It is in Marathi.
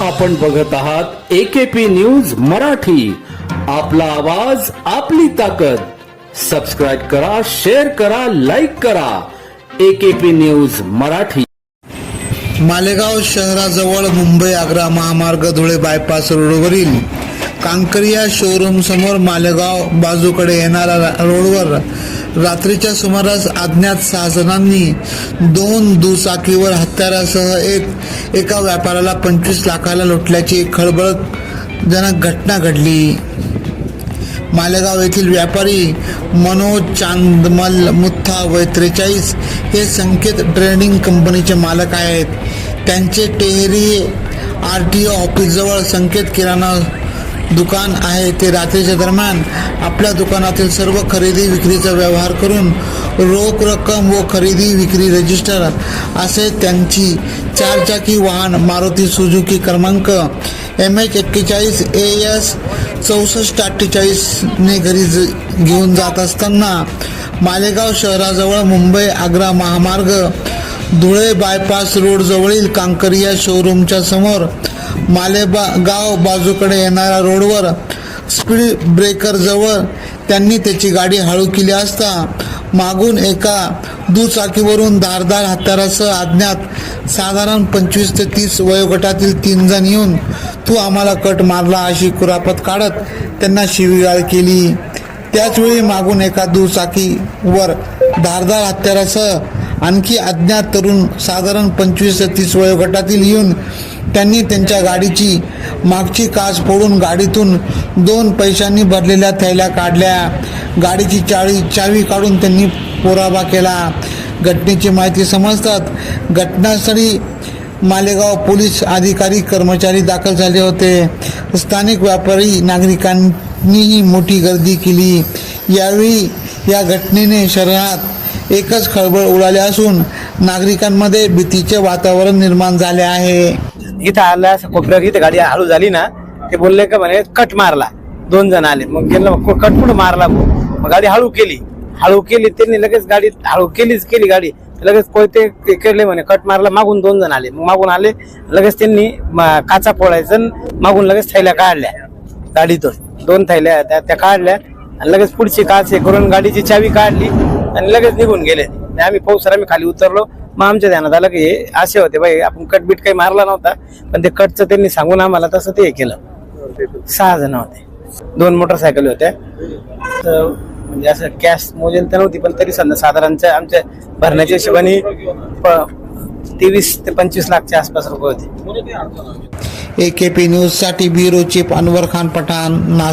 आपण बघत आहात एकेपी न्यूज मराठी. आपला आवाज आपली ताकद. सबस्क्राईब करा शेअर करा लाईक करा. AKP news Marathi. मालेगाव शहराजवळ मुंबई आग्रा महामार्ग धुळे बायपास रोडवरील कांकरिया शोरूम समोर मालेगाव बाजूकडे येणाऱ्या रा- रोडवर रात्रीच्या सुमारास अज्ञात सहा जणांनी दोन दुचाकीवर हत्यारासह एक एका व्यापाऱ्याला पंचवीस लाखाला लुटल्याची खळबळजनक घटना घडली. मालेगाव येथील व्यापारी मनोज चांदमल मुथा वय त्रेचाळीस हे संकेत ट्रेडिंग कंपनीचे मालक आहेत. त्यांचे टेहरी आर टी ओ ऑफिसजवळ संकेत किराणा दुकान आहे ते रात्रीच्या दरम्यान आपल्या दुकानातील सर्व खरेदी विक्रीचा व्यवहार करून रोख रक्कम व खरेदी विक्री रजिस्टर असे त्यांची चारचाकी वाहन मारुती सुझुकी क्रमांक एम एच एक्केचाळीस ए एस चौसष्ट अठ्ठेचाळीसने घरी ज- घेऊन जात असताना मालेगाव शहराजवळ मुंबई आग्रा महामार्ग धुळे बायपास रोड जवळील कांकरिया शोरूमच्या समोर मालेबा गाव बाजूकडे येणाऱ्या रोडवर स्पीड ब्रेकर जवळ त्यांनी त्याची गाडी हळू केली असता मागून एका दुचाकीवरून धारदार हत्यारासह अज्ञात साधारण पंचवीस ते तीस वयोगटातील तीन जण येऊन तू आम्हाला कट मारला अशी कुरापत काढत त्यांना शिवीगाळ केली. त्याचवेळी मागून एका दुचाकीवर धारदार हत्यारासह आणखी अज्ञात तरुण साधारण पंचवीस ते तीस वयोगटातील येऊन त्यांनी त्यांच्या गाडीची मागची काच फोडून गाडीतून दोन पैशांनी भरलेल्या थैल्या काढल्या. गाडीची चाळी चावी काढून त्यांनी पोराबा केला. घटनेची माहिती समजतात घटनास्थळी मालेगाव पोलीस अधिकारी कर्मचारी दाखल झाले होते. स्थानिक व्यापारी नागरिकांनीही मोठी गर्दी केली. यावेळी या घटनेने शहरात एकच खळबळ उडाली असून नागरिकांमध्ये भीतीचे वातावरण निर्माण झाले आहे. इथं आला असं कोपऱ्यावर इथं गाडी हळू झाली ना ते बोलले का म्हणे कट मारला. दोन जण आले. मग त्यांना कट कुठं मारला मग? गाडी हळू केली. हळू केली त्यांनी लगेच गाडी हळू केलीच केली गाडी. लगेच कोयते ते केले म्हणे कट मारला. मागून दोन जण आले. मग मागून आले लगेच त्यांनी काचा फोडायचं आणि मागून लगेच थैल्या काढल्या गाडीतून. दोन थैल्या त्या त्या काढल्या. आणि लगेच पुढची काच हे करून गाडीची चावी काढली. आणि लगेच निघून गेले. आणि आम्ही पाऊसर आम्ही खाली उतरलो. मग आमच्या ध्यानात आलं की हे असे होते बाई आपण कटबीट काही मारला नव्हता पण ते कटचं त्यांनी सांगून आम्हाला तसं ते हे केलं. सहा जण होते. दोन मोटरसायकल होत्या. तर म्हणजे असं कॅश मोजेल तर नव्हती पण तरी समजा साधारणच्या आमच्या भरण्याच्या हिशोबाने प- तेवीस ते पंचवीस लाखच्या आसपास रुपये होते. ए के पी न्यूजसाठी ब्युरो चीफ अनवर खान पठाण नास